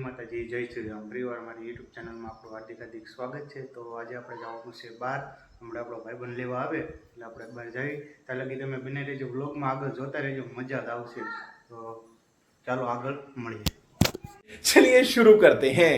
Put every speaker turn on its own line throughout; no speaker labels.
માતાજી, જય શ્રી રામ ફરીવાર મારી યુટ્યુબ ચેનલમાં આપણું હાર્દિક હાર્દિક સ્વાગત છે. તો આજે આપણે જવાનું છે બહાર હમણાં આપણો ભાઈ ભાઈબંધ લેવા આવે, એટલે આપણે બહાર જઈ ત્યાં લગી તમે બને રહેજો બ્લોગમાં આગળ જોતા રહેજો, મજા જ આવશે. તો ચાલો આગળ મળીએ.
ચલિએ, શરૂ કરતે
હૈ.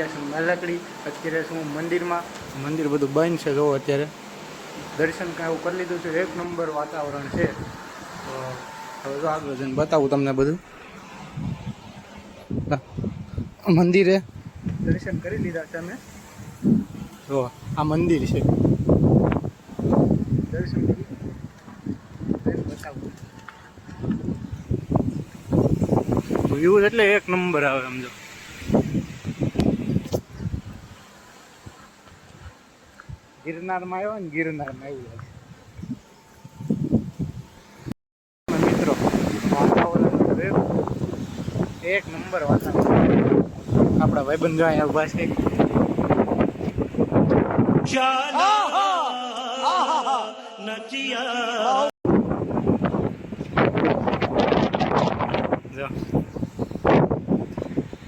જો અમે પહોંચી જઈશું મેલકડી અત્યારે શું મંદિરમાં? મંદિર બધું બંધ છે જો અત્યારે. દર્શન કાંઈ કરી લીધું છે? એક નંબર વાતાવરણ છે. તો હવે જો આગળ જઈને બતાવું તમને બધું. હા. મંદિરે. દર્શન કરી લીધા છે અમે. જો આ મંદિર છે. દર્શન કરી બતાવું. વ્યૂ એટલે એક નંબર આવે સમજો ગિરનારમાં આવ્યો ને ગિરનારમાં એવું લાગે મિત્રો વાતાવરણ એક નંબર વાતાવરણ. આપણા ભાઈબંધો અહીંયા ઊભા છે. બધા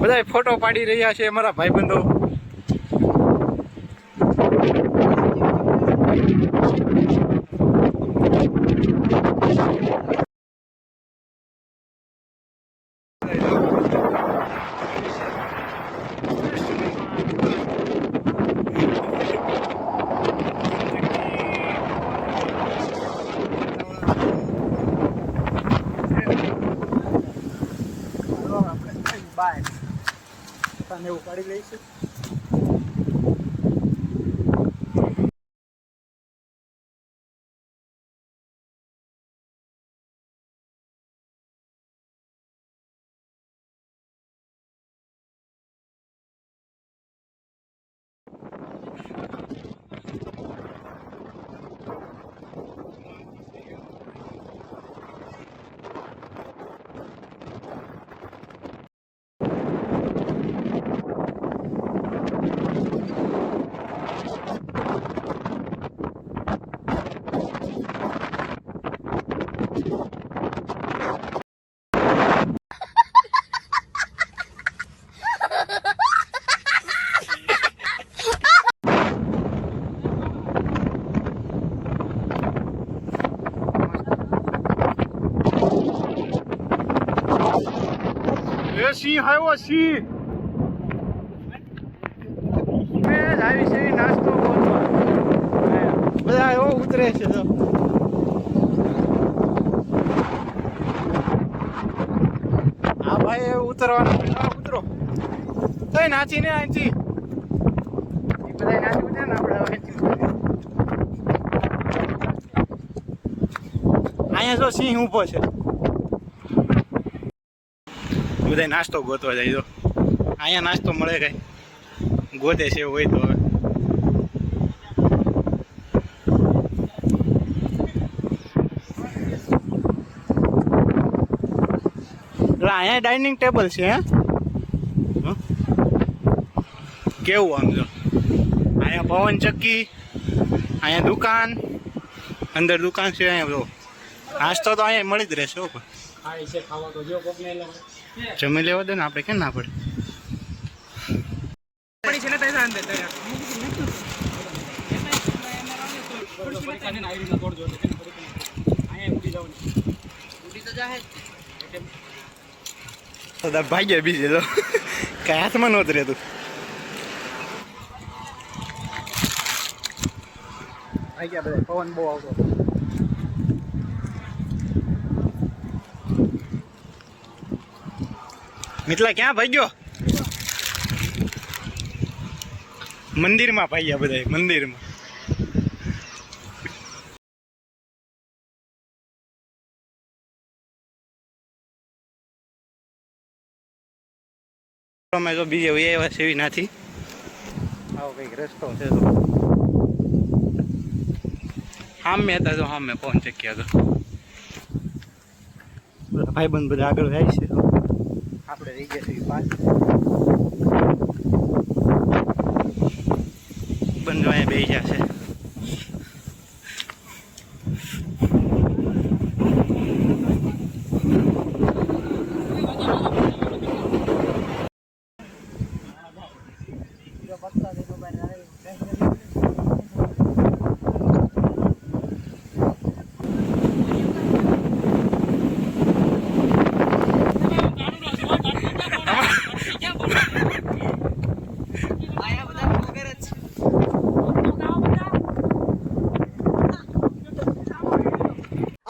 બધાય ફોટો પાડી રહ્યા છે અમારા ભાઈબંધો ચાલો આપણે બાય. તને કાઢી લઈશું. એ સિંહ આવ્યો સિંહ. આવી છે નાસ્તો બધા એવો ઉતરે છે તો આ ભાઈ એવું ઉતરવાનું ઉતરો. તઈ નાચી ને અહીંથી એ બધા નાચી ઉતરે ને આપણે અહીંયા જો સિંહ ઊભો છે. બધા નાસ્તો ગોતવા જાય તો અહીંયા નાસ્તો મળે કઈ. ગોતે છે હોય તો હવે. અહીંયા ડાઇનિંગ ટેબલ છે, હે? કેવું આમ જો? અહીંયા પવન ચક્કી, અહીંયા દુકાન, અંદર દુકાન છે, અહીંયા જો. નાસ્તો તો અહીંયા મળી જ રહેશે જમી લેવા દે ને આપણે કેમ ના પડે? તો ભાગ્યા બીજે તો. કઈ હાથમાં નહોતું રહેતું. આવી ગયા બધા પવન બહુ આવતો મિથલા ક્યાં ભાગ્યો? મંદિરમાં ભાગ્યા બધા મંદિરમાં. અમે તો બીજે હોય એવા સેવી નથી નાથી. આવો કંઈક રસ્તો છે તો. સામે હતા તો સામે પહોંચી ગયા તો. ભાઈબંધ બધા આગળ જાય છે. તો આપણે રહી ગયા પાસ બંધ અહીંયા બે ગયા